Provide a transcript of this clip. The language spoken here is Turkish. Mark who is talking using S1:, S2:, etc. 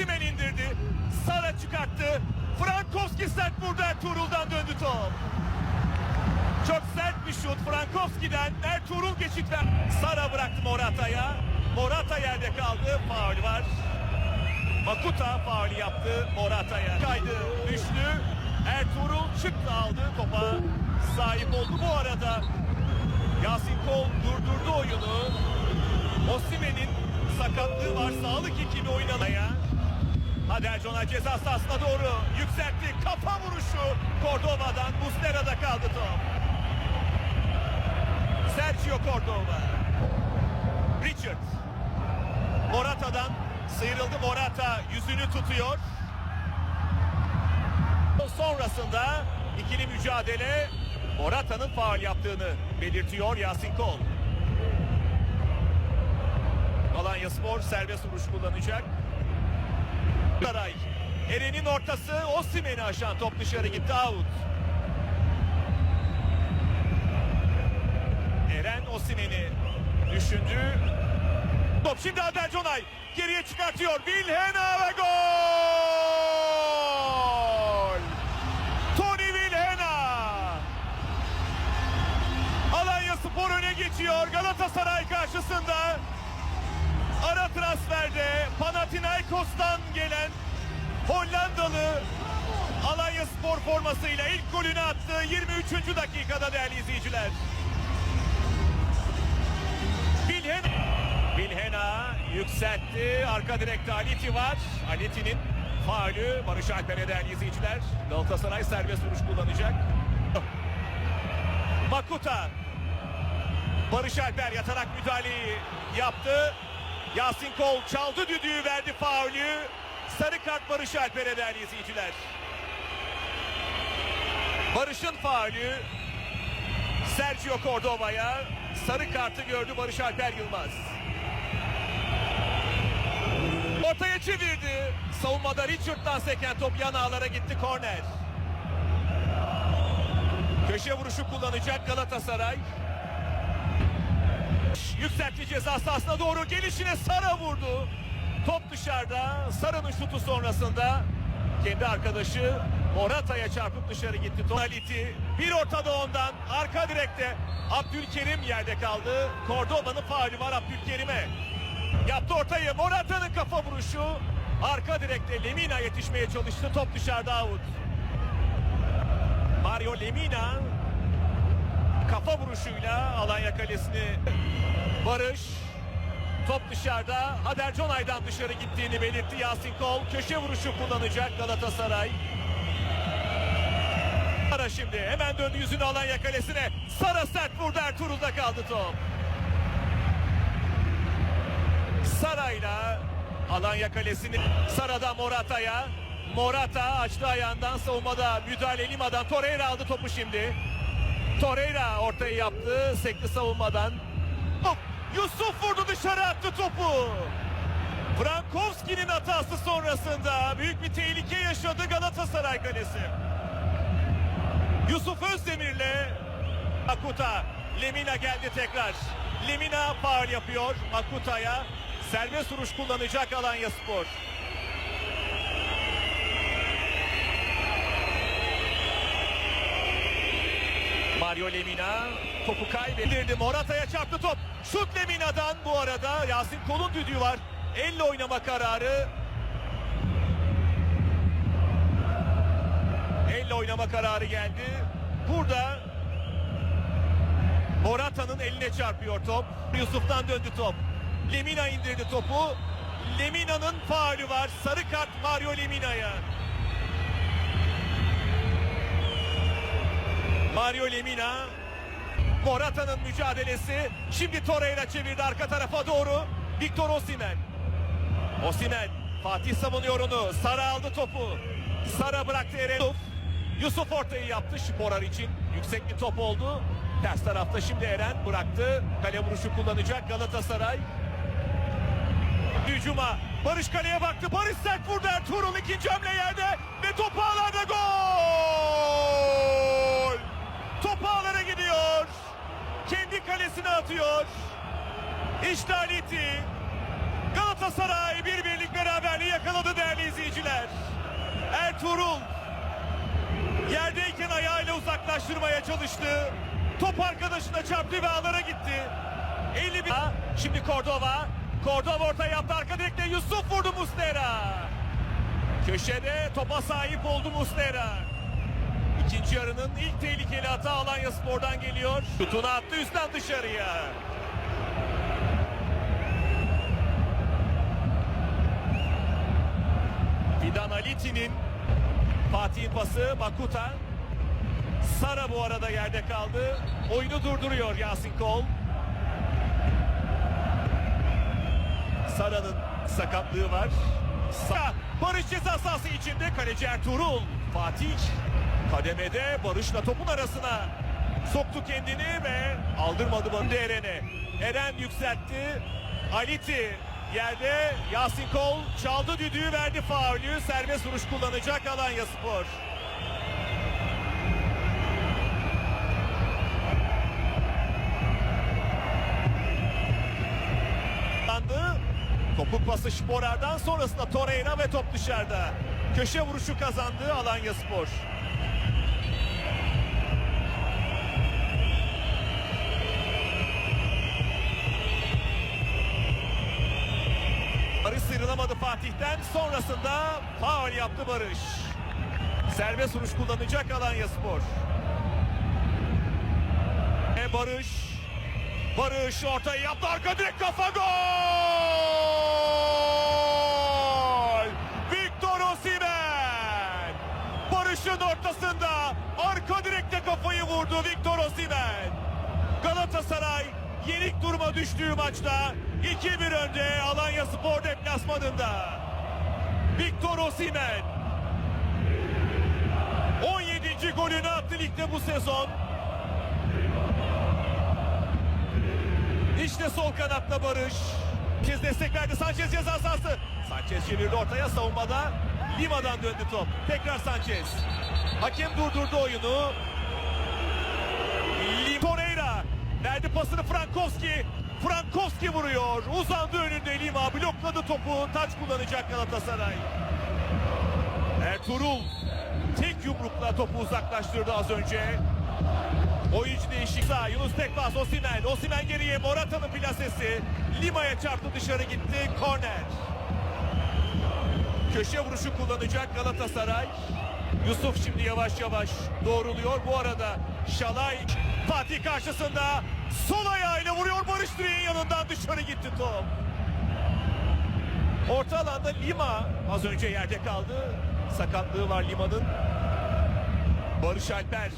S1: Osimen indirdi. Sara çıkarttı. Frankowski sert vurdu Ertuğrul'dan döndü top. Çok sert bir şut Frankowski'den Ertuğrul geçit ver. Sara bıraktı Morata'ya. Morata yerde kaldı. Faul var. Makuta faul yaptı Morata'ya. Kaydı düştü. Ertuğrul çıktı aldı topa. Sahip oldu bu arada. Yasin Kol durdurdu oyunu. Osimen'in sakatlığı var. Sağlık ekibi oynamaya. Hader Jonay ceza sahasına doğru yükseltti. Kafa vuruşu Cordova'dan. Muslera'da kaldı top. Sergio Cordova. Richard. Morata'dan sıyrıldı. Morata yüzünü tutuyor. Sonrasında ikili mücadele Morata'nın faul yaptığını belirtiyor Yasin Kol. Alanya Spor serbest vuruş kullanacak. Saray. Eren'in ortası Osimhen'i aşan top dışarı gitti out. Eren Osimhen'i düşündü. Top şimdi Ader Conay geriye çıkartıyor. Vilhena ve gol! Tony Vilhena! Alanya Spor öne geçiyor Galatasaray karşısında. Ara transferde Panathinaikos'tan gelen Hollandalı Alanya Spor formasıyla ilk golünü attı 23. dakikada değerli izleyiciler. Vilhena Vilhena yükseltti. Arka direkte Aliti var. Aliti'nin faulü Barış Alper'e değerli izleyiciler. Galatasaray serbest vuruş kullanacak. Makuta. Barış Alper yatarak müdahaleyi yaptı. Yasin Kol çaldı düdüğü verdi faulü. Sarı kart Barış Alper'e değerli izleyiciler. Barış'ın faulü Sergio Cordova'ya sarı kartı gördü Barış Alper Yılmaz. Ortaya çevirdi. Savunmada Richard'dan seken top yan ağlara gitti korner. Köşe vuruşu kullanacak Galatasaray. Yükseltti ceza sahasına doğru gelişine Sara vurdu. Top dışarıda. Sara'nın şutu sonrasında kendi arkadaşı Morata'ya çarpıp dışarı gitti. Tonaliti bir ortada ondan arka direkte Abdülkerim yerde kaldı. Cordova'nın faulü var Abdülkerim'e. Yaptı ortayı Morata'nın kafa vuruşu. Arka direkte Lemina yetişmeye çalıştı. Top dışarıda out. Mario Lemina kafa vuruşuyla Alanya kalesini Barış top dışarıda. Hader Conay'dan dışarı gittiğini belirtti. Yasin Kol köşe vuruşu kullanacak Galatasaray. Sara şimdi. Hemen döndü yüzünü Alanya kalesine. Sara sert vurdu. Ertuğrul'da kaldı top. Sara'yla Alanya kalesini Sara'da Morata'ya. Morata açtı ayağından savunmada müdahale Lima'dan. Torreira aldı topu şimdi. Torreira ortayı yaptı. Sekli savunmadan. Yusuf vurdu dışarı attı topu. Frankowski'nin hatası sonrasında büyük bir tehlike yaşadı Galatasaray kalesi. Yusuf Özdemir'le Makuta. Lemina geldi tekrar. Lemina faul yapıyor Makuta'ya. Serbest vuruş kullanacak Alanya Spor. Mario Lemina topu kaybettirdi. Morata'ya çarptı top. Şut Lemina'dan bu arada Yasin Kol'un düdüğü var. Elle oynama kararı. Elle oynama kararı geldi. Burada Morata'nın eline çarpıyor top. Yusuf'tan döndü top. Lemina indirdi topu. Lemina'nın faulü var. Sarı kart Mario Lemina'ya. Mario Lemina. Morata'nın mücadelesi. Şimdi Torreira çevirdi arka tarafa doğru. Victor Osimen Osimen Fatih savunuyor onu Sara aldı topu. Sara bıraktı Eren Yusuf, ortayı yaptı Şiporar için. Yüksek bir top oldu. Ters tarafta şimdi Eren bıraktı. Kale vuruşu kullanacak Galatasaray. Hücuma. Barış kaleye baktı. Barış sert vurdu. Ertuğrul ikinci hamle yerde ve topu ağlarda gol Top ağlara gidiyor. Kalesine atıyor. İşte Aliti. Galatasaray bir birlik beraberliği yakaladı değerli Ertuğrul yerdeyken ayağıyla uzaklaştırmaya çalıştı. Top arkadaşına çarptı ve ağlara gitti. 51. Şimdi Cordova. Cordova orta yaptı arka direkte Yusuf vurdu Muslera. Köşede topa sahip oldu Muslera. İkinci yarının ilk tehlikeli hata Alanya Spor'dan geliyor. Şutunu attı üstten dışarıya. Fidan Aliti'nin Fatih'in pası Makuta. Sara bu arada yerde kaldı. Oyunu durduruyor Yasin Kol. Sara'nın sakatlığı var. Sa Barış ceza sahası içinde kaleci Ertuğrul. Fatih kademede Barış'la topun arasına soktu kendini ve aldırmadı Barış Eren'e. Eren yükseltti. Aliti yerde Yasin Kol çaldı düdüğü verdi faulü. Serbest vuruş kullanacak Alanya Spor. Topuk pası Sporer'den sonrasında Torreira ve top dışarıda. Köşe vuruşu kazandı Alanya Spor. Sıyrılamadı Fatih'ten. Sonrasında faul yaptı Barış. Serbest vuruş kullanacak Alanya Spor. E Barış Barış ortayı yaptı arka direk kafa gol! Victor Osimhen! Barış'ın ortasında arka direkte kafayı vurdu Victor Osimhen. Yenik duruma düştüğü maçta 2-1 önde Alanya Spor deplasmanında. Victor Osimhen 17. golünü attı ligde bu sezon. İşte sol kanatta Barış. Kez destek verdi Sanchez ceza sahası. Sanchez çevirdi ortaya savunmada. Lima'dan döndü top. Tekrar Sanchez. Hakem durdurdu oyunu. Verdi pasını Frankowski. Frankowski vuruyor. Uzandı önünde Lima. Blokladı topu. Taç kullanacak Galatasaray. Ertuğrul tek yumrukla topu uzaklaştırdı az önce. Oyuncu değişik sağ Yunus Tekbaz Osimen Osimen geriye Morata'nın plasesi Lima'ya çarptı dışarı gitti korner Köşe vuruşu kullanacak Galatasaray Yusuf şimdi yavaş yavaş doğruluyor bu arada Şalay Fatih karşısında sol ayağıyla vuruyor Barış Direğin yanından dışarı gitti top. Orta alanda Lima az önce yerde kaldı. Sakatlığı var Lima'nın. Barış Alper